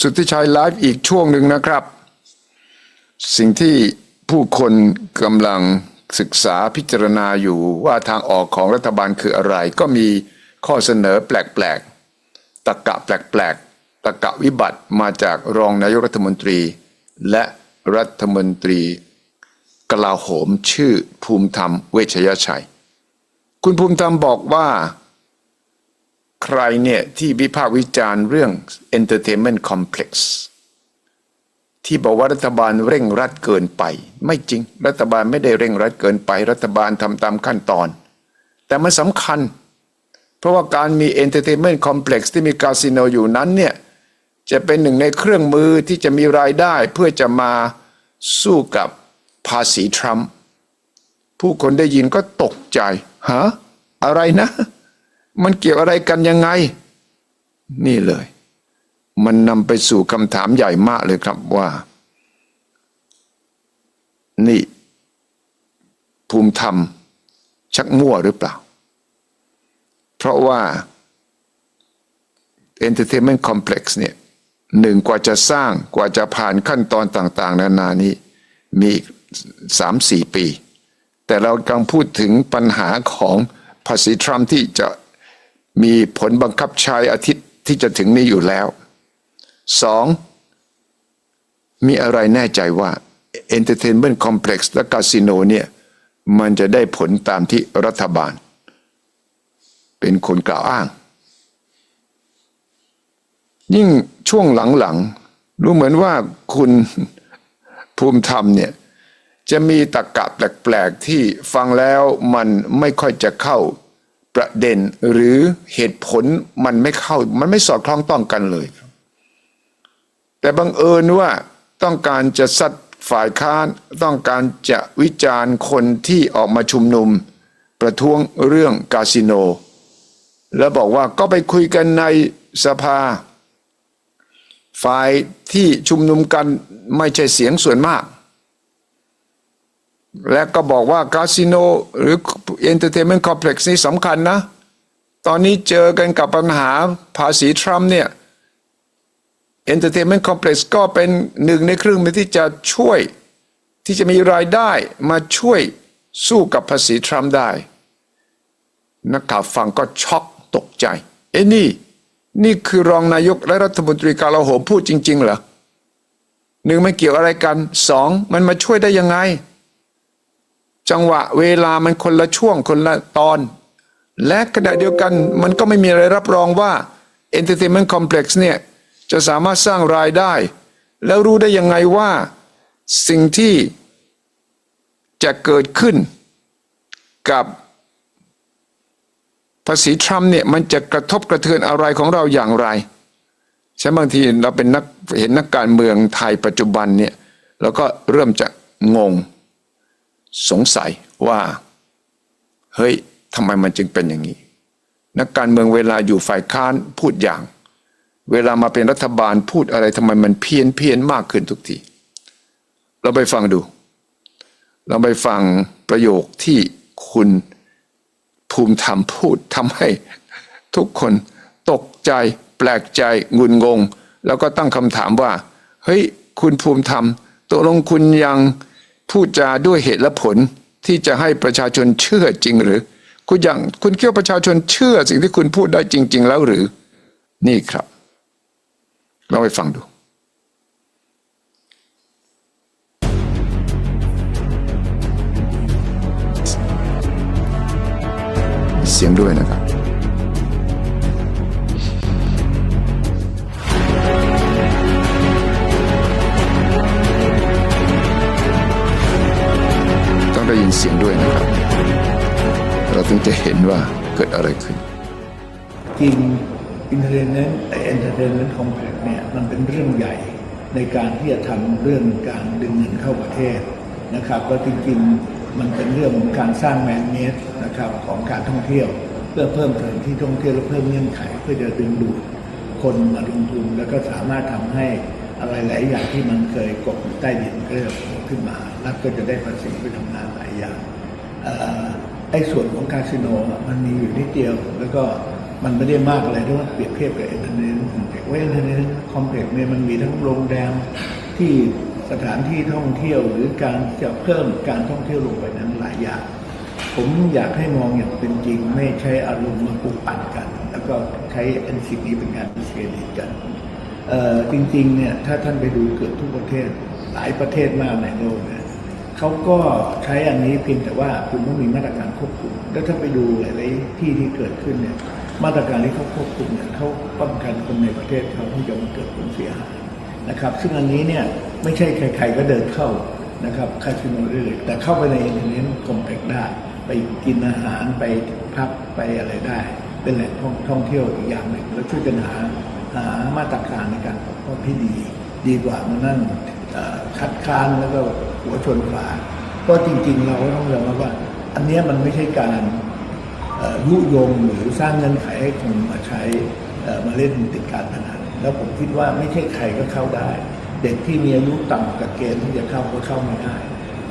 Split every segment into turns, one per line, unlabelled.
สุทธิชัยไลฟ์อีกช่วงหนึ่งนะครับ สิ่งที่ผู้คนกำลังศึกษาพิจารณาอยู่ว่าทางออกของรัฐบาลคืออะไร ก็มีข้อเสนอแปลกๆตะกะแปลกๆตะกะวิบัติมาจากรองนายกรัฐมนตรี และรัฐมนตรีกลาโหมชื่อภูมิธรรมเวชยชัย คุณภูมิธรรมบอกว่า ใครเนี่ยที่วิพากษ์วิจารณ์เรื่อง entertainment complex ที่บอกว่ารัฐบาลเร่งรัดเกินไป ไม่จริง รัฐบาลไม่ได้เร่งรัดเกินไป รัฐบาลทำตามขั้นตอน แต่มันสำคัญ เพราะว่าการมี entertainment complex ที่มีคาสิโนอยู่นั้นเนี่ยจะเป็นหนึ่งในเครื่องมือที่จะมีรายได้เพื่อจะมาสู้กับภาษีทรัมป์ผู้คนได้ยินก็ตกใจฮะอะไรนะ มันเกี่ยวอะไรกันยังไง นี่เลย มันนำไปสู่คำถามใหญ่มากเลยครับว่า นี่ ภูมิธรรม ชักมั่วหรือเปล่า เพราะว่า Entertainment Complex เนี่ยหนึ่งกว่าจะสร้างกว่าจะผ่านขั้นตอนต่าง ๆ นานานี้มีสามสี่ปี แต่เรากำลังพูดถึงปัญหาของภาษีทรัมป์ที่จะ มีผลบังคับใช้อาทิตย์ที่จะถึงนี้อยู่แล้วสองมีอะไรแน่ใจว่า Entertainment Complex และคาสิโนเนี่ยมันจะได้ผลตามที่รัฐบาล เป็นคนกล่าวอ้าง ยิ่งช่วงหลังๆ รู้เหมือนว่าคุณภูมิธรรมเนี่ยจะมีตะกะแปลกๆ ที่ฟังแล้วมันไม่ค่อยจะเข้า ประเด็นหรือเหตุผลมันไม่เข้ามันไม่สอดคล้องต้องกันเลย แต่บังเอิญว่าต้องการจะซัดฝ่ายค้านต้องการจะวิจารณ์คนที่ออกมาชุมนุม ประท้วงเรื่องคาสิโน แล้วบอกว่าก็ไปคุยกันในสภา ฝ่ายที่ชุมนุมกันไม่ใช่เสียงส่วนมาก และก็บอกว่าคาสิโนหรือ Entertainment Complex นี่สำคัญนะ ตอนนี้เจอกันกับปัญหาภาษีทรัมป์เนี่ย Entertainment Complex ก็เป็นหนึ่งในเครื่องมือที่จะช่วยที่จะมีรายได้มาช่วยสู้กับภาษีทรัมป์ได้ นักข่าวฟังก็ช็อกตกใจ เอ้นี่ นี่คือรองนายกและรัฐมนตรีกาลาโหมพูดจริง ๆ เหรอหนึ่งไม่เกี่ยวอะไรกันสองมันมาช่วยได้ยังไง จังหวะเวลามันคนละช่วงคนละตอน และขณะเดียวกันมันก็ไม่มีอะไรรับรองว่า Entertainment Complex เนี่ยจะสามารถสร้างรายได้ แล้วรู้ได้ยังไงว่าสิ่งที่จะเกิดขึ้นกับภาษีทรัมป์เนี่ยมันจะกระทบกระเทือนอะไรของเราอย่างไรใช่บางทีเราเป็นนักเห็นนักการเมืองไทยปัจจุบันเนี่ยเราก็เริ่มจะงง สงสัยว่า เฮ้ยทำไมมันจึงเป็นอย่างนี้ นักการเมืองเวลาอยู่ฝ่ายค้านพูดอย่าง เวลามาเป็นรัฐบาลพูดอะไรทำไมมันเพี้ยนเพี้ยนมากขึ้นทุกที เราไปฟังดู เราไปฟังประโยคที่คุณภูมิธรรมพูดทำให้ทุกคนตกใจ แปลกใจงุนงง แล้วก็ตั้งคำถามว่า เฮ้ย คุณภูมิธรรมตกลงคุณยัง พูดจาด้วยเหตุและผลที่จะให้ประชาชนเชื่อจริงหรือ คุณยังคุณคิดว่าประชาชนเชื่อสิ่งที่คุณพูดได้จริง ๆ แล้วหรือ นี่ครับลองไปฟังดูเสียงด้วยนะครับ ต้องได้ยินเสียงด้วยนะครับ เราถึงจะเห็นว่าเกิดอะไรขึ้น
จริงอินเทอร์เน็ตเอนเตอร์เทนเมนต์คอมเพล็กซ์เนี่ยมันเป็นเรื่องใหญ่ในการที่จะทำเรื่องการดึงเงินเข้าประเทศนะครับก็จริงๆมันเป็นเรื่องของการสร้างแมนเนสนะครับของการท่องเที่ยว เพื่อเพิ่มสถานที่ท่องเที่ยวและเพิ่มเงื่อนไข เพื่อจะดึงดูดคนมาลงทุนแล้วก็สามารถทำให้ อะไรหลายอย่างที่มันเคยกบอยู่ใต้ดินก็จะโผล่ขึ้นมารัฐก็จะได้ภาษีไปทำงานหลายอย่างอไอ้ส่วนของคาสิโนมันมีอยู่นิดเดียว แล้วก็มันไม่ได้มากอะไรถ้าเปรียบเทียบกับเอ็นเอร์เทนคอมเพล็กซ์ว่าเอ็นเตอร์เทนคอมเพล็กซ์เนี่ยมันมีทั้งโรงแรมที่สถานที่ท่องเที่ยวหรือการจะเพิ่มการท่องเที่ยวลงไปนั้นหลายอย่าง ผมอยากให้มองอย่างเป็นจริง ไม่ใช้อารมณ์มาปลุกปั่นกัน แล้วก็ใช้อันสิ่งนี้เป็นการดิสเครดิตกัน จริงๆเนี่ยถ้าท่านไปดูเกือบทุกประเทศหลายประเทศมากในโลกเนี่ยเขาก็ใช้อันนี้เพียงแต่ว่าคุณต้องมีมาตรการควบคุม แล้วถ้าไปดูหลายๆที่ที่เกิดขึ้นเนี่ยมาตรการที่เขาควบคุมเนี่ยเขาป้องกันคนในประเทศเขาที่จะมาเกิดผลเสียหายนะครับ ซึ่งอันนี้เนี่ยไม่ใช่ใครๆก็เดินเข้านะครับคาสิโนได้เลยแต่เข้าไปในอินเทอร์เน็ตคอมเพล็กซ์ได้ ไปกินอาหารไปพักไปอะไรได้ เป็นแหล่งท่องท่องเที่ยวอีกอย่างหนึ่งแล้วช่วยกันหา หามาตรการในการปกป้องที่ดี ดีกว่ามานั่งคัดค้านแล้วก็หัวชนฝาเพราะจริง ๆ เราก็ต้องยอมรับว่า อันนี้มันไม่ใช่การยุยงหรือสร้างเงื่อนไขให้คนมาใช้มาเล่นติดการพนันแล้วผมคิดว่าไม่ใช่ใครก็เข้าได้ เด็กที่มีอายุต่ำกับเกณฑ์ที่จะเข้าก็เข้าไม่ได้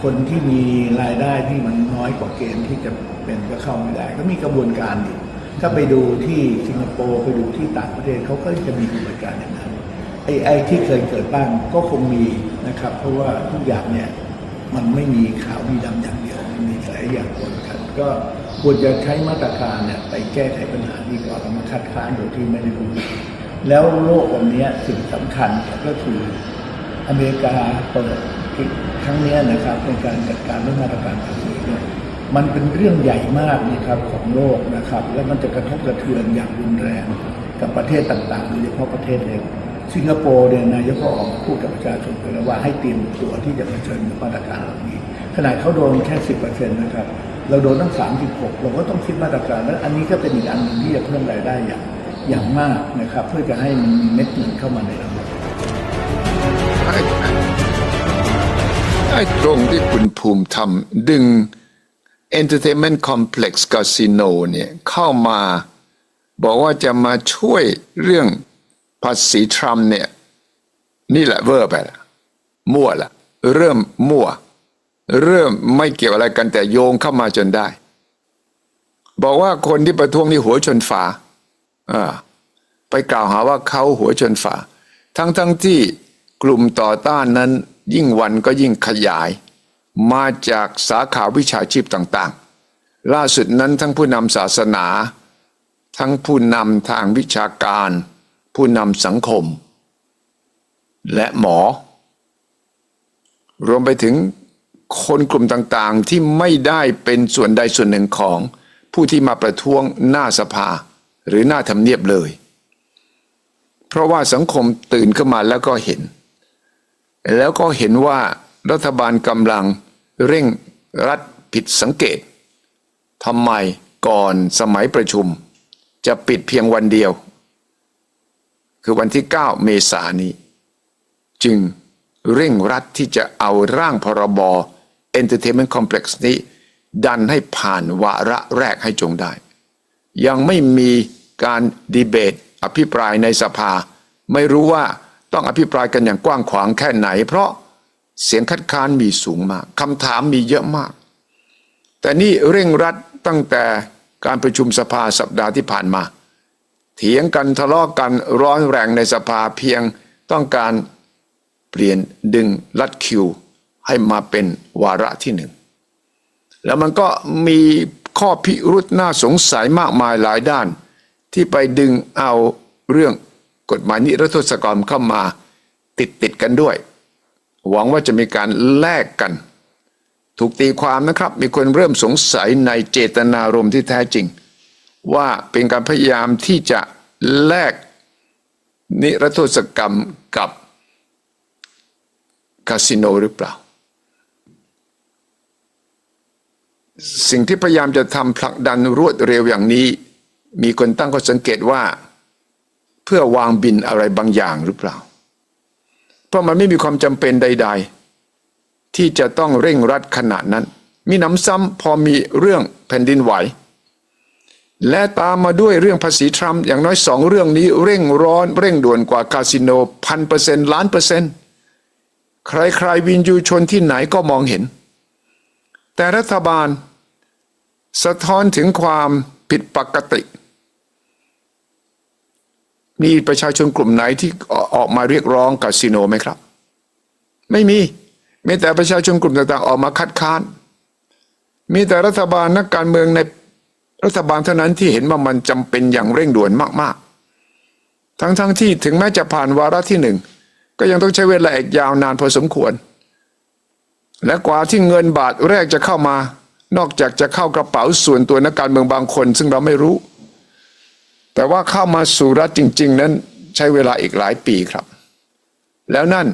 คนที่มีรายได้ที่มันน้อยกว่าเกณฑ์ที่จะเป็นก็เข้าไม่ได้ ก็มีกระบวนการอยู่ ถ้าไปดูที่สิงคโปร์ไปดูที่ต่างประเทศเขาก็จะมีกระบวนการอย่างนั้นไอ้ไอ้ที่เคยเกิดบ้างก็คงมีนะครับ เพราะว่าทุกอย่างเนี่ยมันไม่มีขาวมีดำอย่างเดียวมันมีหลายอย่างปนกันก็ควรจะใช้มาตรการเนี่ยไปแก้ไขปัญหาดีกว่าเรามาคัดค้านโดยที่ไม่ได้รู้แล้วโลกวันนี้สิ่งสำคัญก็คืออเมริกาเปิดครั้งนี้นะครับในการจัดการเรื่องมาตรการภาษีเนี่ย มันเป็นเรื่องใหญ่มากนะครับของโลกนะครับ แล้วมันจะกระทบกระเทือนอย่างรุนแรง กับประเทศต่างๆโดยเฉพาะประเทศเล็กสิงคโปร์เนี่ยนายกก็ออกมาพูดกับประชาชนไปแล้วว่าให้เตรียมตัวที่จะเผชิญกับมาตรการเหล่านี้ขนาดเขาโดนแค่สิบเปอร์เซ็นต์นะครับ เราโดนตั้งสามสิบหกเราก็ต้องคิดมาตรการแล้วอันนี้ก็เป็นอีกอันหนึ่งที่จะเพิ่มรายได้อย่างอย่างมากนะครับ เพื่อจะให้มันมีเม็ดเงินเข้ามาในระบบ
ไอ้ไอ้ตรงที่คุณภูมิทำดึง Entertainment Complex Casino เนี่ยเข้ามาบอกว่าจะมาช่วยเรื่องภาษีทรัมป์เนี่ย นี่แหละเวอร์ไปละมั่วละเริ่มมั่ว เริ่มไม่เกี่ยวอะไรกันแต่โยงเข้ามาจนได้ บอกว่าคนที่ประท้วงนี่หัวชนฝาอ่าไปกล่าวหาว่าเขาหัวชนฝา ทั้งทั้งที่กลุ่มต่อต้านนั้นยิ่งวันก็ยิ่งขยาย มาจากสาขาวิชาชีพต่างๆ ล่าสุดนั้นทั้งผู้นำศาสนา ทั้งผู้นำทางวิชาการ ผู้นำสังคม และหมอ รวมไปถึงคนกลุ่มต่างๆ ที่ไม่ได้เป็นส่วนใดส่วนหนึ่งของผู้ที่มาประท้วงหน้าสภาหรือหน้าทำเนียบเลย เพราะว่าสังคมตื่นขึ้นมาแล้วก็เห็น แล้วก็เห็นว่า รัฐบาลกำลังเร่งรัดผิดสังเกตทำไมก่อนสมัยประชุม จะปิดเพียงวันเดียว คือวันที่ 9 เมษายนนี้ จึงเร่งรัดที่จะเอาร่างพรบ Entertainment Complex นี้ ดันให้ผ่านวาระแรกให้จงได้ ยังไม่มีการดีเบต อภิปรายในสภา ไม่รู้ว่าต้องอภิปรายกันอย่างกว้างขวางแค่ไหน เพราะ เสียงคัดค้านมีสูงมากคำถามมีเยอะมาก แต่นี่เร่งรัดตั้งแต่การประชุมสภาสัปดาห์ที่ผ่านมา เถียงกันทะเลาะกันร้อนแรงในสภาเพียงต้องการเปลี่ยนดึงลัดคิว ให้มาเป็นวาระที่หนึ่ง แล้วมันก็มีข้อพิรุษน่าสงสัยมากมายหลายด้าน ที่ไปดึงเอาเรื่องกฎหมายนิรโทษกรรมเข้ามาติดติดกันด้วย หวังว่าจะมีการแลกกัน ถูกตีความนะครับ มีคนเริ่มสงสัยในเจตนารมณ์ที่แท้จริง ว่าเป็นการพยายามที่จะแลกนิรโทษกรรมกับคาสิโนหรือเปล่า สิ่งที่พยายามจะทำผลักดันรวดเร็วอย่างนี้ มีคนตั้งข้อสังเกตว่า เพื่อวางบินอะไรบางอย่างหรือเปล่า เพราะมันไม่มีความจำเป็นใด ๆ ที่จะต้องเร่งรัดขนาดนั้น มีหน้ำซ้ำพอมีเรื่องแผ่นดินไหว และตามมาด้วยเรื่องภาษีทรัมป์อย่างน้อยสองเรื่องนี้เร่งร้อนเร่งด่วนกว่าคาสิโนพันเปอร์เซ็นต์ล้านเปอร์เซ็นต์ใครๆวินยูชนที่ไหนก็มองเห็น แต่รัฐบาล สะท้อนถึงความผิดปกติ มีประชาชนกลุ่มไหนที่ออกมาเรียกร้องคาสิโนไหมครับ ไม่มีมีแต่ประชาชนกลุ่มต่างๆออกมาคัดค้าน มีแต่รัฐบาลนักการเมืองในรัฐบาลเท่านั้นที่เห็นว่ามันจำเป็นอย่างเร่งด่วนมากๆ ทั้งๆที่ถึงแม้จะผ่านวาระที่หนึ่งก็ยังต้องใช้เวลาอีกยาวนานพอสมควร และกว่าที่เงินบาทแรกจะเข้ามานอกจากจะเข้ากระเป๋าส่วนตัวนักการเมืองบางคน ซึ่งเราไม่รู้ แต่ว่าเข้ามาสู่รัฐจริง ๆ นั้นใช้เวลาอีกหลายปีครับ แล้วนั่น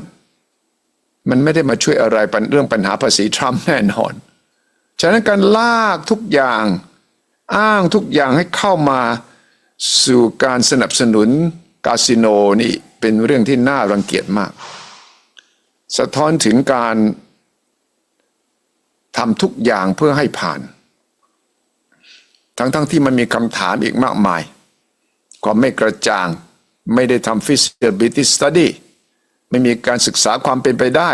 มันไม่ได้มาช่วยอะไรปัญเรื่องปัญหาภาษีทรัมป์แน่นอน ฉะนั้นการลากทุกอย่างอ้างทุกอย่างให้เข้ามาสู่การสนับสนุนคาสิโนนี่เป็นเรื่องที่น่ารังเกียจมาก สะท้อนถึงการทำทุกอย่างเพื่อให้ผ่าน ทั้งๆทที่มันมีคำถามอีกมากมาย ความไม่กระจ่าง ไม่ได้ทำ feasibility study ไม่มีการศึกษาความเป็นไปได้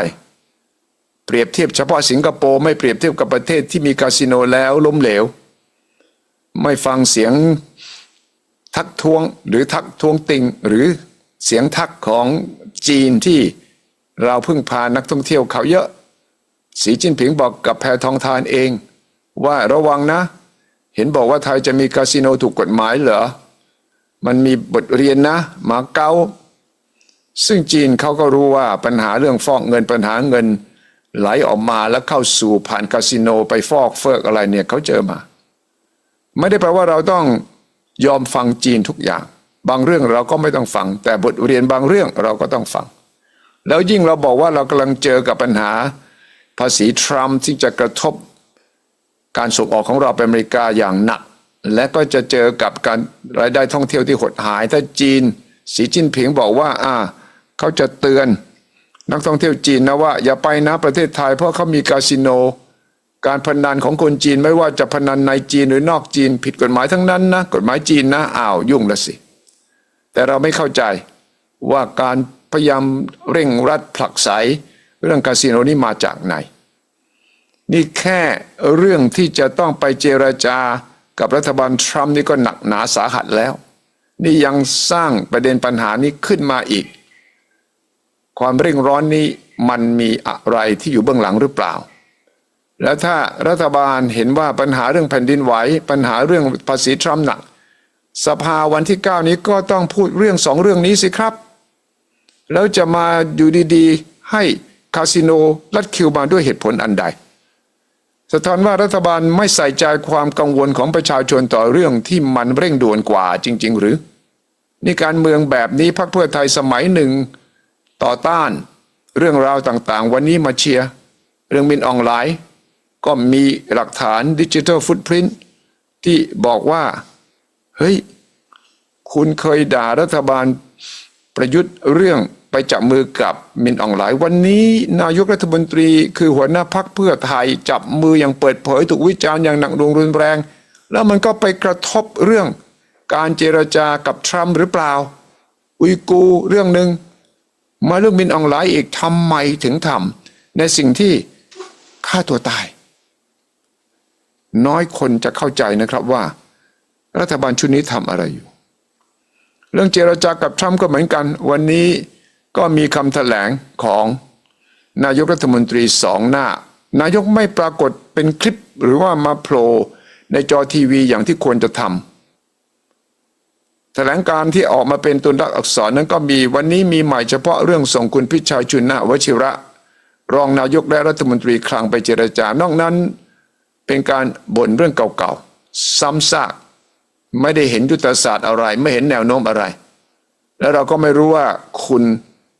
เปรียบเทียบเฉพาะสิงคโปร์ไม่เปรียบเทียบกับประเทศที่มีคาสิโนแล้วล้มเหลว ไม่ฟังเสียงทักท้วงหรือทักท้วงติงหรือเสียงทักของจีนที่เราเพิ่งพานักท่องเที่ยวเขาเยอะ สีจิ้นผิงบอกกับแพทองทานเอง ว่าระวังนะ เห็นบอกว่าไทยจะมีคาสิโนถูกกฎหมายเหรอ มันมีบทเรียนนะมาเก๊าซึ่งจีนเขาก็รู้ว่าปัญหาเรื่องฟอกเงินปัญหาเงินไหลออกมาแล้วเข้าสู่ผ่านคาสิโนไปฟอกเฟิกอะไรเนี่ยเขาเจอมา ไม่ได้แปลว่าเราต้องยอมฟังจีนทุกอย่าง บางเรื่องเราก็ไม่ต้องฟัง แต่บทเรียนบางเรื่องเราก็ต้องฟัง แล้วยิ่งเราบอกว่าเรากำลังเจอกับปัญหาภาษีทรัมป์ที่จะกระทบการส่งออกของเราไปอเมริกาอย่างหนัก และก็จะเจอกับการรายได้ท่องเที่ยวที่หดหาย ถ้าจีน สีจิ้นผิงบอกว่า อ่า เขาจะเตือน นักท่องเที่ยวจีนนะว่า อย่าไปนะประเทศไทยเพราะเขามีคาสิโน การพนันของคนจีนไม่ว่าจะพนันในจีนหรือนอกจีน ผิดกฎหมายทั้งนั้นนะกฎหมายจีนนะอ้าวยุ่งละสิ แต่เราไม่เข้าใจว่าการพยายามเร่งรัดผลักไสเรื่องคาสิโนนี้มาจากไหน นี่แค่เรื่องที่จะต้องไปเจรจา กับรัฐบาลทรัมป์นี่ก็หนักหนาสาหัสแล้ว นี่ยังสร้างประเด็นปัญหานี้ขึ้นมาอีก ความเร่งร้อนนี้มันมีอะไรที่อยู่เบื้องหลังหรือเปล่า แล้วถ้ารัฐบาลเห็นว่าปัญหาเรื่องแผ่นดินไหว ปัญหาเรื่องภาษีทรัมป์หนัก สภาวันที่ 9 นี้ก็ต้องพูดเรื่องสองเรื่องนี้สิครับ แล้วจะมาอยู่ดีๆ ให้คาสิโนลัดคิวมาด้วยเหตุผลอันใด สะท้อนว่ารัฐบาลไม่ใส่ใจความกังวลของประชาชนต่อเรื่องที่มันเร่งด่วนกว่าจริง ๆ หรือ นี่การเมืองแบบนี้พรรคเพื่อไทยสมัยหนึ่งต่อต้านเรื่องราวต่างๆ วันนี้มาเชียร์เรื่องบินออนไลน์ ก็มีหลักฐานดิจิทัลฟุตพิ้นที่บอกว่า เฮ้ย คุณเคยด่ารัฐบาลประยุทธ์เรื่อง ไปจับมือกับมินออนไลน์วันนี้นายกรัฐมนตรีคือหัวหน้าพักเพื่อไทยจับมืออย่างเปิดเผยถูกวิจารณ์อย่างหนักหน่วงรุนแรง แล้วมันก็ไปกระทบเรื่องการเจรจากับทรัมป์หรือเปล่า อุยกูเรื่องหนึ่งมาเรื่องมินออนไลน์อีกทำไมถึงทำในสิ่งที่ฆ่าตัวตาย น้อยคนจะเข้าใจนะครับว่า รัฐบาลชุดนี้ทำอะไรอยู่ เรื่องเจรจากับทรัมป์ก็เหมือนกัน วันนี้ ก็มีคำแถลงของนายกรัฐมนตรีสองหน้า นายกไม่ปรากฏเป็นคลิปหรือว่ามาโผล่ในจอทีวีอย่างที่ควรจะทำแถลงการที่ออกมาเป็นตัวลักษณ์อักษรนั้นก็มีวันนี้มีใหม่เฉพาะเรื่องส่งคุณพิชัยชุนนะวชิระ รองนายกและรัฐมนตรีคลังไปเจรจานอกนั้น เป็นการบ่นเรื่องเก่าๆซ้ำซากไม่ได้เห็นยุทธศาสตร์อะไร ไม่เห็นแนวโน้มอะไร แล้วเราก็ไม่รู้ว่าคุณ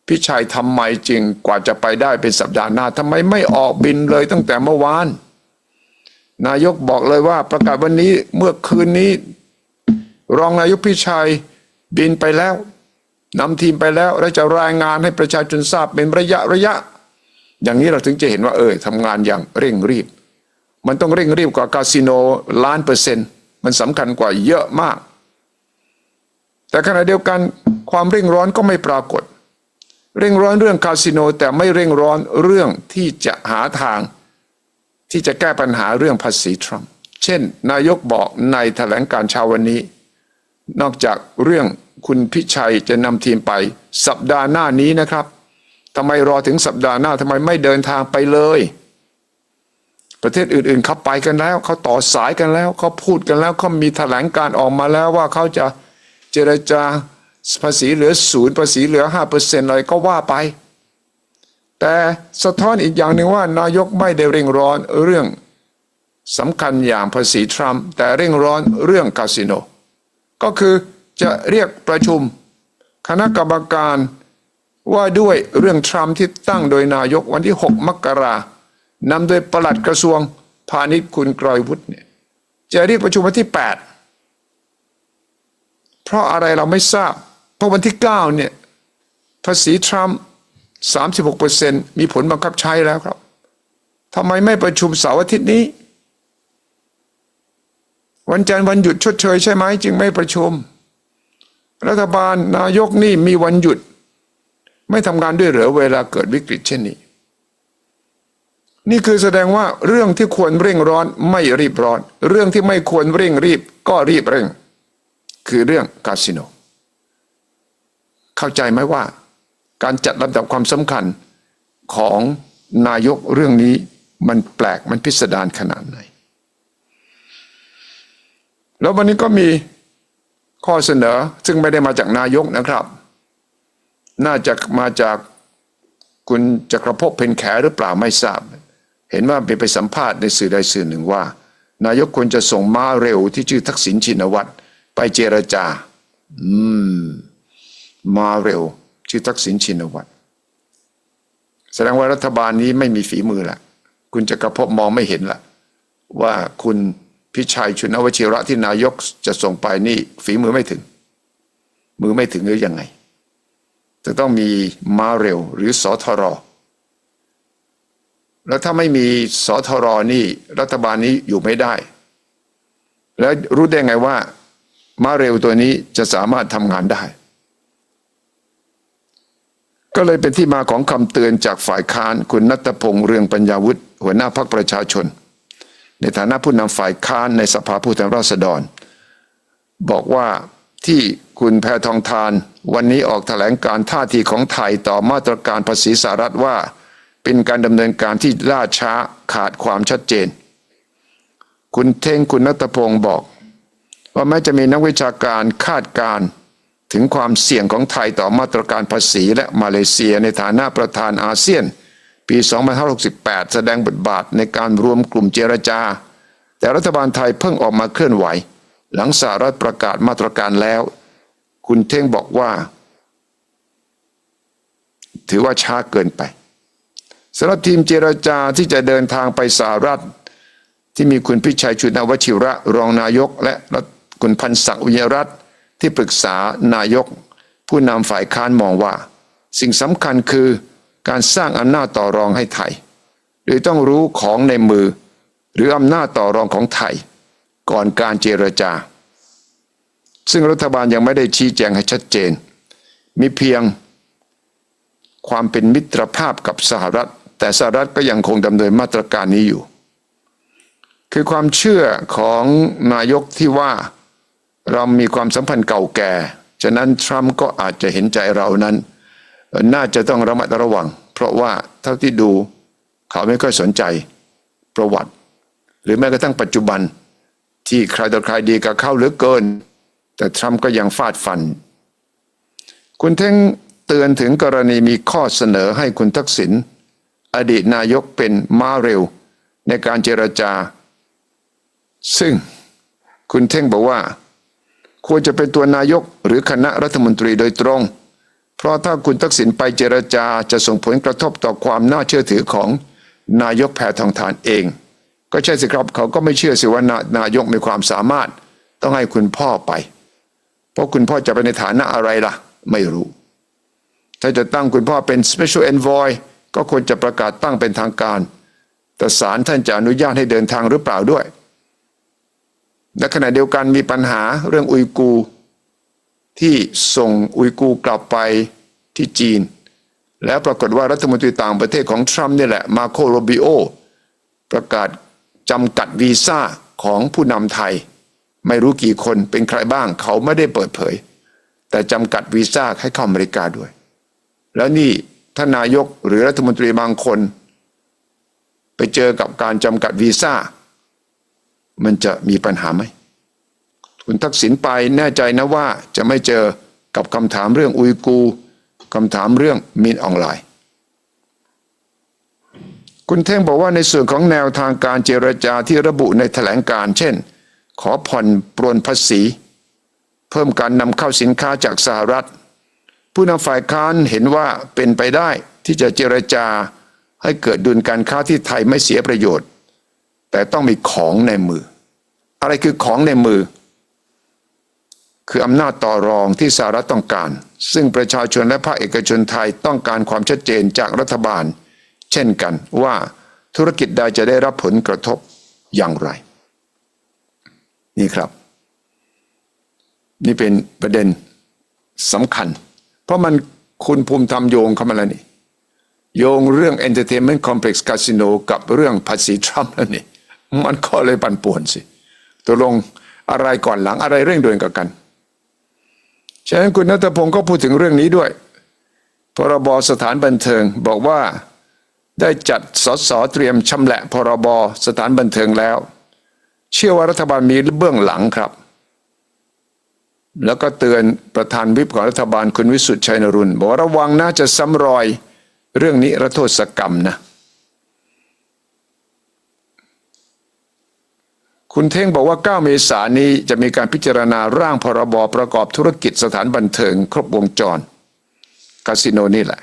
พิชัยทำไมจริงกว่าจะไปได้เป็นสัปดาห์หน้าทำไมไม่ออกบินเลยตั้งแต่เมื่อวาน นายกบอกเลยว่าประกาศวันนี้เมื่อคืนนี้ รองนายกพิชัยบินไปแล้วนำทีมไปแล้วและจะรายงานให้ประชาชนทราบเป็นระยะระยะ อย่างนี้เราถึงจะเห็นว่าเออทำงานอย่างเร่งรีบ มันต้องเร่งรีบกว่าคาสิโนล้านเปอร์เซ็นต์มันสำคัญกว่าเยอะมาก แต่ขณะเดียวกันความเร่งร้อนก็ไม่ปรากฏ เร่งร้อนเรื่องคาสิโนแต่ไม่เร่งร้อนเรื่องที่จะหาทาง ที่จะแก้ปัญหาเรื่องภาษีทรัมป์เช่น นายกบอกในแถลงการเช้าวันนี้ นอกจากเรื่องคุณพิชัยจะนำทีมไปสัปดาห์หน้านี้นะครับทำไมรอถึงสัปดาห์หน้าทำไมไม่เดินทางไปเลย ประเทศอื่นๆเขาไปกันแล้วเขาต่อสายกันแล้วเขาพูดกันแล้วเขามีแถลงการออกมาแล้วว่าเขาจะเจรจา ภาษีเหลือศูนย์ภาษีเหลือห้าเปอร์เซ็นต์อะไรก็ว่าไป แต่สะท้อนอีกอย่างหนึ่งว่านายกไม่ได้เร่งร้อนเรื่องสำคัญอย่างภาษีทรัมป์แต่เร่งร้อนเรื่องคาสิโน ก็คือจะเรียกประชุมคณะกรรมการว่าด้วยเรื่องทรัมป์ที่ตั้งโดยนายกวันที่ 6 มกรานำโดยปลัดกระทรวงพาณิชย์คุณกรอยวุฒิเนี่ยจะเรียกประชุมวันที่ 8 เพราะอะไรเราไม่ทราบ เพราะวันที่9เนี่ยภาษีทรัมป์36%มีผลบังคับใช้แล้วครับทำไมไม่ประชุมเสาร์อาทิตย์นี้ วันจันทร์วันหยุดชดเชยใช่ไหมจึงไม่ประชุม รัฐบาลนายกนี่มีวันหยุด ไม่ทำงานด้วยเหรือเวลาเกิดวิกฤตเช่นนี้ นี่คือแสดงว่าเรื่องที่ควรเร่งร้อนไม่รีบร้อน เรื่องที่ไม่ควรเร่งรีบก็รีบเร่ง คือเรื่องคาสิโน เข้าใจไหมว่า การจัดลำดับความสำคัญของนายกเรื่องนี้มันแปลกมันพิสดารขนาดไหน แล้ววันนี้ก็มีข้อเสนอซึ่งไม่ได้มาจากนายกนะครับ น่าจะมาจากคุณจักรภพเพนแขหรือเปล่าไม่ทราบ เห็นว่าไปไปสัมภาษณ์ในสื่อใดสื่อหนึ่งว่า นายกควรจะส่งม้าเร็วที่ชื่อทักษิณชินวัตรไปเจรจา อืม มาเร็ว ชื่อทักษิณชินวัตรแสดงว่ารัฐบาลนี้ไม่มีฝีมือละคุณจักรภพมองไม่เห็นละว่าคุณพิชัยชุนวชิระที่นายกจะส่งไปนี่ฝีมือไม่ถึง มือไม่ถึงหรือยังไงจะต้องมีมาเร็วหรือสอทรแล้วถ้าไม่มีสอทรนี่ รัฐบาลนี้อยู่ไม่ได้ แล้วรู้ได้ไงว่า มาเร็วตัวนี้จะสามารถทำงานได้ ก็เลยเป็นที่มาของคำเตือนจากฝ่ายค้านคุณนัตพงษ์เรืองปัญญาวุฒิหัวหน้าพรรคประชาชน ในฐานะผู้นำฝ่ายค้านในสภาผู้แทนราษฎร บอกว่าที่คุณแพทองทาน วันนี้ออกแถลงการท่าทีของไทยต่อมาตรการภาษีสหรัฐว่า เป็นการดำเนินการที่ล่าช้าขาดความชัดเจน คุณเท่งคุณนัตพงศ์บอก ว่าแม้จะมีนักวิชาการคาดการณ์ ถึงความเสี่ยงของไทยต่อมาตรการภาษีและมาเลเซียในฐานะประธานอาเซียน ปี 2568 แสดงบทบาทในการรวมกลุ่มเจรจา แต่รัฐบาลไทยเพิ่งออกมาเคลื่อนไหว หลังสหรัฐประกาศมาตรการแล้ว คุณเท่งบอกว่า ถือว่าช้าเกินไปสำหรับทีมเจรจาที่จะเดินทางไปสหรัฐ ที่มีคุณพิชัยชุนวชิระ รองนายก และคุณพันศักดิ์อุยรัตน์ ที่ปรึกษานายก ผู้นำฝ่ายค้านมองว่า สิ่งสำคัญคือการสร้างอำนาจต่อรองให้ไทยโดยต้องรู้ของในมือ หรืออำนาจต่อรองของไทย ก่อนการเจรจา ซึ่งรัฐบาลยังไม่ได้ชี้แจงให้ชัดเจน มีเพียงความเป็นมิตรภาพกับสหรัฐ แต่สหรัฐก็ยังคงดำเนินมาตรการนี้อยู่ คือความเชื่อของนายกที่ว่า เรามีความสัมพันธ์เก่าแก่ ฉะนั้นทรัมป์ก็อาจจะเห็นใจเรานั้น น่าจะต้องระมัดระวัง เพราะว่าเท่าที่ดูเขาไม่ค่อยสนใจประวัติ หรือแม้กระทั่งปัจจุบันที่ใครต่อใครดีกับเขาเหลือเกิน แต่ทรัมป์ก็ยังฟาดฟัน คุณเท่งเตือนถึงกรณีมีข้อเสนอให้คุณทักษิณอดีตนายกเป็นม้าเร็ว ในการเจรจา ซึ่งคุณเท่งบอกว่า ควรจะเป็นตัวนายกหรือคณะรัฐมนตรีโดยตรง เพราะถ้าคุณทักษิณไปเจรจาจะส่งผลกระทบต่อความน่าเชื่อถือของนายกแพทองทานเอง ก็ใช่สิครับเขาก็ไม่เชื่อสิว่านานายกมีความสามารถ ต้องให้คุณพ่อไป เพราะคุณพ่อจะไปในฐานะอะไรล่ะ ไม่รู้ ถ้าจะตั้งคุณพ่อเป็น special envoy ก็ควรจะประกาศตั้งเป็นทางการ แต่ศาลท่านจะอนุญาตให้เดินทางหรือเปล่าด้วย ในขณะเดียวกันมีปัญหาเรื่องอุยกู ที่ส่งอุยกูกลับไปที่จีน แล้วปรากฏว่ารัฐมนตรีต่างประเทศของทรัมป์นี่แหละมาโคโรบิโอประกาศจำกัดวีซ่าของผู้นำไทย ไม่รู้กี่คนเป็นใครบ้าง เขาไม่ได้เปิดเผย แต่แต่จำกัดวีซ่าให้เข้าอเมริกาด้วย แล้วนี่ท่านนายกหรือรัฐมนตรีบางคน ไปเจอกับการจำกัดวีซ่า มันจะมีปัญหาไหมคุณทักษิณไปแน่ใจนะว่าจะไม่เจอกับคำถามเรื่องอุยกูร์คำถามเรื่องมินออนไลน์ คุณเท่งบอกว่าในส่วนของแนวทางการเจรจาที่ระบุในแถลงการเช่น ขอผ่อนปรนภาษี เพิ่มการนำเข้าสินค้าจากสหรัฐ ผู้นำฝ่ายค้านเห็นว่าเป็นไปได้ที่จะเจรจาให้เกิดดุลการค้าที่ไทยไม่เสียประโยชน์ แต่ต้องมีของในมือ อะไรคือของในมือ คืออำนาจต่อรองที่สหรัฐต้องการ ซึ่งประชาชนและภาคเอกชนไทยต้องการความชัดเจนจากรัฐบาล เช่นกันว่าธุรกิจใดจะได้รับผลกระทบอย่างไร นี่ครับ นี่เป็นประเด็นสำคัญ เพราะมันคุณภูมิธรรมโยงเข้ามาแล้วนี่โยงเรื่อง Entertainment Complex Casino กับเรื่องภาษีทรัมป์แล้วนี่ มันก็เลยปั่นป่วนสิตกลงอะไรก่อนหลังอะไรเร่งด่วนกับกัน ฉะนั้นคุณนัทพงศ์ก็พูดถึงเรื่องนี้ด้วย พรบสถานบันเทิงบอกว่าได้จัดสสเตรียมชำแหละพรบสถานบันเทิงแล้ว เชื่อว่ารัฐบาลมีเบื้องหลังครับ แล้วก็เตือนประธานวิปของรัฐบาลคุณวิสุทธิ์ชัยนรุนบอกว่าระวังน่าจะซ้ำรอยเรื่องนี้ระโทษกรรมนะ คุณเท่งบอกว่า 9 เมษายนนี้จะมีการพิจารณาร่างพรบประกอบธุรกิจสถานบันเทิง ครบวงจรคาสิโนนี่แหละ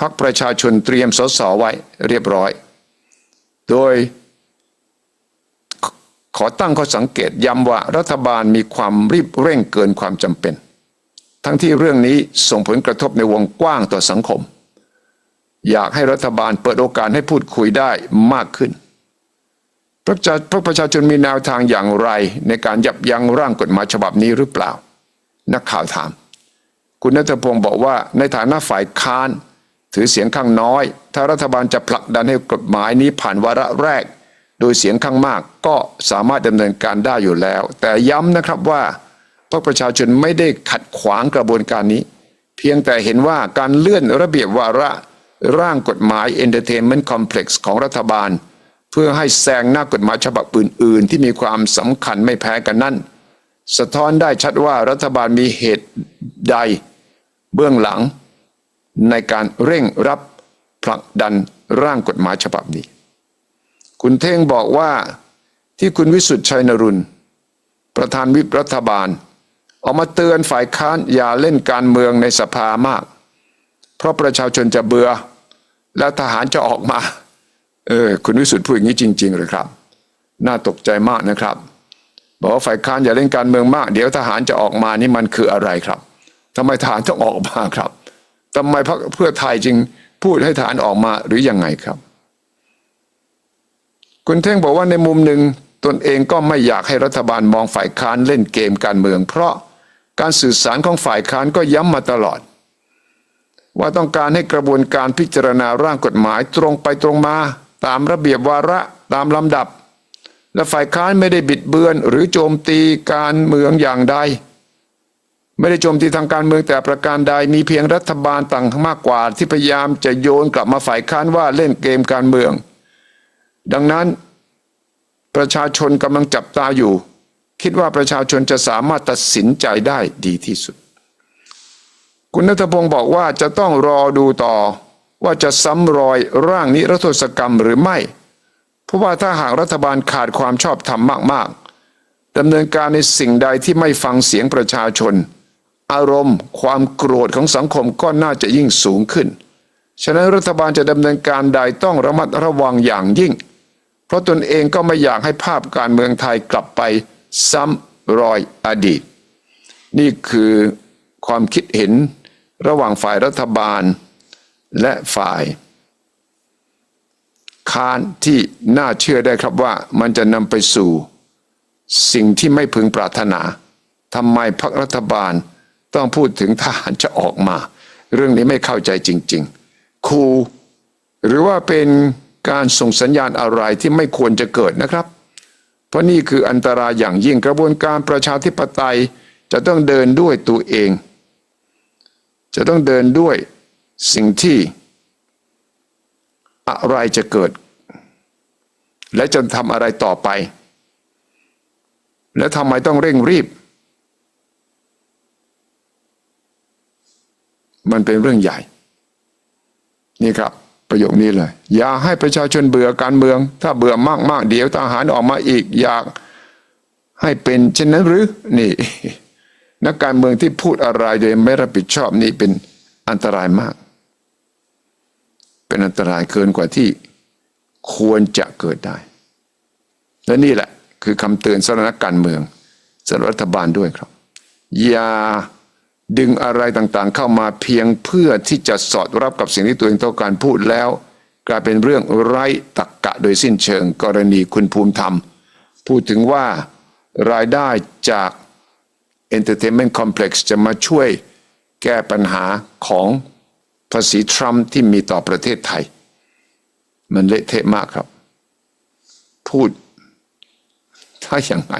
พักประชาชนเตรียมสสไว้เรียบร้อย โดยขอตั้งข้อสังเกตย้ำว่ารัฐบาลมีความรีบเร่งเกินความจำเป็น ทั้งที่เรื่องนี้ส่งผลกระทบในวงกว้างต่อสังคม อยากให้รัฐบาลเปิดโอกาสให้พูดคุยได้มากขึ้น พระประชาพระประชาชนมีแนวทางอย่างไร ในการยับยั้งร่างกฎหมายฉบับนี้หรือเปล่า นักข่าวถาม คุณนัทพงศ์บอกว่าในฐานะฝ่ายค้าน ถือเสียงข้างน้อย ถ้ารัฐบาลจะผลักดันให้กฎหมายนี้ผ่านวาระแรก โดยเสียงข้างมากก็สามารถดำเนินการได้อยู่แล้ว แต่ย้ำนะครับว่าพวกประชาชนไม่ได้ขัดขวางกระบวนการนี้ เพียงแต่เห็นว่าการเลื่อนระเบียบวาระร่างกฎหมาย Entertainment Complex ของรัฐบาล พื่อให้แซงหน้ากฎหมายฉบับอื่นๆ ที่มีความสำคัญไม่แพ้กันนั่น สะท้อนได้ชัดว่ารัฐบาลมีเหตุใด เบื้องหลัง ในการเร่งรับผลักดันร่างกฎหมายฉบับนี้ คุณเท่งบอกว่าที่คุณวิสุทธิ์ชัยนรุนประธานวิปรัฐบาล ออกมาเตือนฝ่ายค้านอย่าเล่นการเมืองในสภามาก เพราะประชาชนจะเบื่อ แล้วทหารจะออกมา เออคุณวิสุทธิ์พูดอย่างนี้จริง ๆ เลยครับ น่าตกใจมากนะครับ บอกว่าฝ่ายค้านอย่าเล่นการเมืองมาก เดี๋ยวทหารจะออกมานี่มันคืออะไรครับทำไมทหารต้องออกมาครับทำไมพรรคเพื่อไทยจึงพูดให้ทหารออกมาหรือยังไงครับ คุณเท่งบอกว่าในมุมหนึ่งตนเองก็ไม่อยากให้รัฐบาลมองฝ่ายค้านเล่นเกมการเมือง เพราะการสื่อสารของฝ่ายค้านก็ย้ำมาตลอด ว่าต้องการให้กระบวนการพิจารณาร่างกฎหมายตรงไปตรงมา ตามระเบียบวาระตามลำดับ และฝ่ายค้านไม่ได้บิดเบือน หรือโจมตีการเมืองอย่างใด ไม่ได้โจมตีทางการเมืองแต่ประการใดมีเพียงรัฐบาลต่างมากกว่า ที่พยายามจะโยนกลับมาฝ่ายค้านว่าเล่นเกมการเมือง ดังนั้นประชาชนกำลังจับตาอยู่ คิดว่าประชาชนจะสามารถตัดสินใจได้ดีที่สุด คุณนัทพงศ์บอกว่าจะต้องรอดูต่อ ว่าจะซ้ำรอยร่างนิรโทษกรรมหรือไม่ เพราะว่าถ้าหากรัฐบาลขาดความชอบธรรมมากๆดำเนินการในสิ่งใดที่ไม่ฟังเสียงประชาชน อารมณ์ ความโกรธของสังคมก็น่าจะยิ่งสูงขึ้น ฉะนั้นรัฐบาลจะดำเนินการใดต้องระมัดระวังอย่างยิ่ง เพราะตนเองก็ไม่อยากให้ภาพการเมืองไทยกลับไปซ้ำรอยอดีต นี่คือความคิดเห็นระหว่างฝ่ายรัฐบาล และฝ่าย ค้านที่น่าเชื่อได้ครับว่ามันจะนำไปสู่ สิ่งที่ไม่พึงปรารถนาทำไมพรรครัฐบาลต้องพูดถึงทหารจะออกมา เรื่องนี้ไม่เข้าใจจริง ๆ ครูหรือว่าเป็นการส่งสัญญาณอะไรที่ไม่ควรจะเกิดนะครับ เพราะนี่คืออันตรายอย่างยิ่งกระบวนการประชาธิปไตยจะต้องเดินด้วยตัวเอง จะต้องเดินด้วย สิ่งที่อะไรจะเกิด และจะทำอะไรต่อไป และทำไมต้องเร่งรีบ มันเป็นเรื่องใหญ่ นี่ครับ ประโยคนี้เลย อย่าให้ประชาชนเบื่อการเมือง ถ้าเบื่อมากๆ เดี๋ยวทหารออกมาอีก อยากให้เป็นเช่นนั้นหรือ นี่ นักการเมืองที่พูดอะไรโดยไม่รับผิดชอบนี่เป็นอันตรายมาก เป็นอันตรายเกินกว่าที่ควรจะเกิดได้ และนี่แหละคือคำเตือนสำหรับนักการเมืองสรับรัฐบาลด้วยครับ อย่าดึงอะไรต่างๆ เข้ามาเพียงเพื่อที่จะสอดรับกับสิ่งที่ตัวเองต้องการพูดแล้ว กลายเป็นเรื่องไร้ตรรกกะโดยสิ้นเชิงกรณีคุณภูมิธรรม พูดถึงว่ารายได้จาก Entertainment Complex จะมาช่วยแก้ปัญหาของ ภาษีทรัมป์ที่มีต่อประเทศไทย มันเละเทะมากครับ พูด ถ้าอย่างไง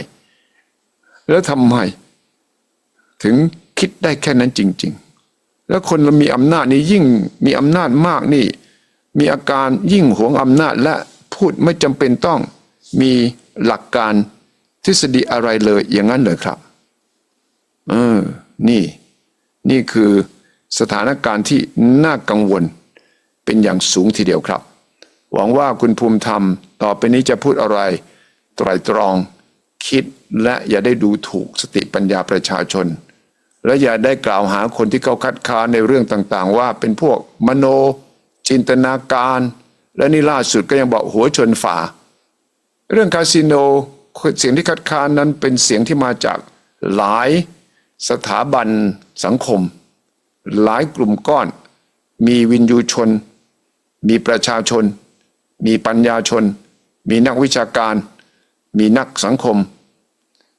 แล้วทำไม ถึงคิดได้แค่นั้นจริง ๆ แล้วคนเรามีอำนาจนี่ยิ่งมีอำนาจมากนี่ มีอาการยิ่งหวงอำนาจและพูดไม่จำเป็นต้องมีหลักการทฤษฎีอะไรเลยอย่างนั้นเลยครับ เออ นี่ นี่คือ สถานการณ์ที่น่ากังวลเป็นอย่างสูงทีเดียวครับ หวังว่าคุณภูมิธรรม ต่อไปนี้จะพูดอะไร ไตรตรอง คิดและอย่าได้ดูถูกสติปัญญาประชาชน และอย่าได้กล่าวหาคนที่เขาคัดค้านในเรื่องต่างๆ ว่าเป็นพวกมโน จินตนาการ และนี่ล่าสุดก็ยังบอกหัวชนฝา เรื่องคาสิโนเสียงที่คัดค้านนั้นเป็นเสียงที่มาจากหลายสถาบันสังคม หลายกลุ่มก้อน มีวินยูชน มีประชาชน มีปัญญาชน มีนักวิชาการ มีนักสังคม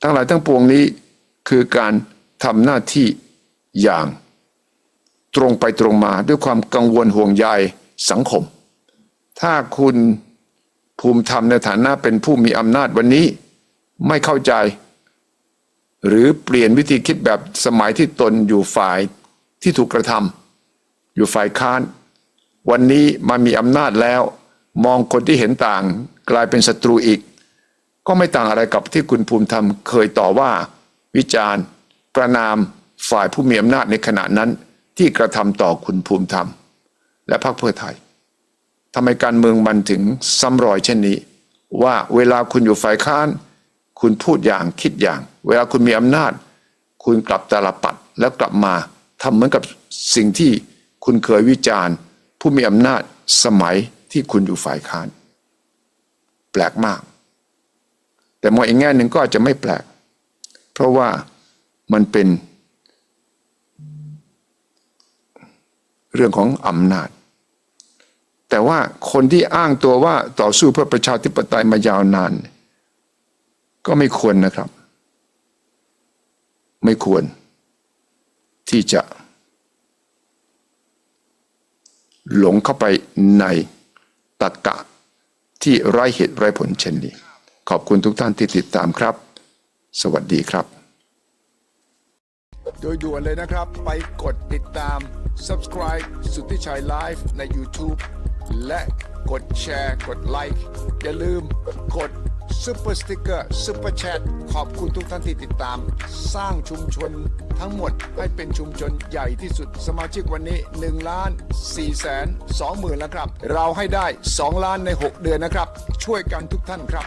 ทั้งหลายทั้งปวงนี้คือการทำหน้าที่อย่าง ตรงไปตรงมาด้วยความกังวลห่วงใยสังคม ถ้าคุณภูมิธรรมในฐานะเป็นผู้มีอำนาจวันนี้ไม่เข้าใจ หรือเปลี่ยนวิธีคิดแบบสมัยที่ตนอยู่ฝ่าย ที่ถูกกระทำอยู่ฝ่ายค้าน วันนี้มามีอำนาจแล้ว มองคนที่เห็นต่างกลายเป็นศัตรูอีก ก็ไม่ต่างอะไรกับที่คุณภูมิธรรมเคยต่อว่า วิจารณ์ ประนามฝ่ายผู้มีอำนาจในขณะนั้นที่กระทำต่อคุณภูมิธรรม และพรรคเพื่อไทยทำไมการเมืองมันถึงซ้ำรอยเช่นนี้ ว่าเวลาคุณอยู่ฝ่ายค้าน คุณพูดอย่างคิดอย่าง เวลาคุณมีอำนาจ คุณกลับตาลปัดแล้วกลับมา ทำเหมือนกับสิ่งที่คุณเคยวิจารณ์ ผู้มีอำนาจสมัยที่คุณอยู่ฝ่ายค้าน แปลกมาก แต่มองอีกแง่หนึ่งก็อาจจะไม่แปลก เพราะว่ามันเป็นเรื่องของอำนาจ แต่ว่าคนที่อ้างตัวว่าต่อสู้เพื่อประชาธิปไตยมายาวนาน ก็ไม่ควรนะครับ ไม่ควร ที่จะหลงเข้าไปในตรกกะที่ไร้เหตุไร้ผลเช่นนี้ ขอบคุณทุกท่านที่ติดตามครับ สวัสดีครับ โดยด่วนเลยนะครับ ไปกดติดตาม subscribe สุทธิชัยไลฟ์ใน YouTube และกดแชร์ กดไลค์อย่าลืมกด ซูเปอร์สติ๊กเกอร์ซูเปอร์แชทขอบคุณทุกท่านที่ติดตาม สร้างชุมชนทั้งหมดให้เป็นชุมชนใหญ่ที่สุดสมาชิกวันนี้1ล้าน4แสน2หมื่นแล้วครับ เราให้ได้ 2 ล้านใน 6 เดือนนะครับ ช่วยกันทุกท่านครับ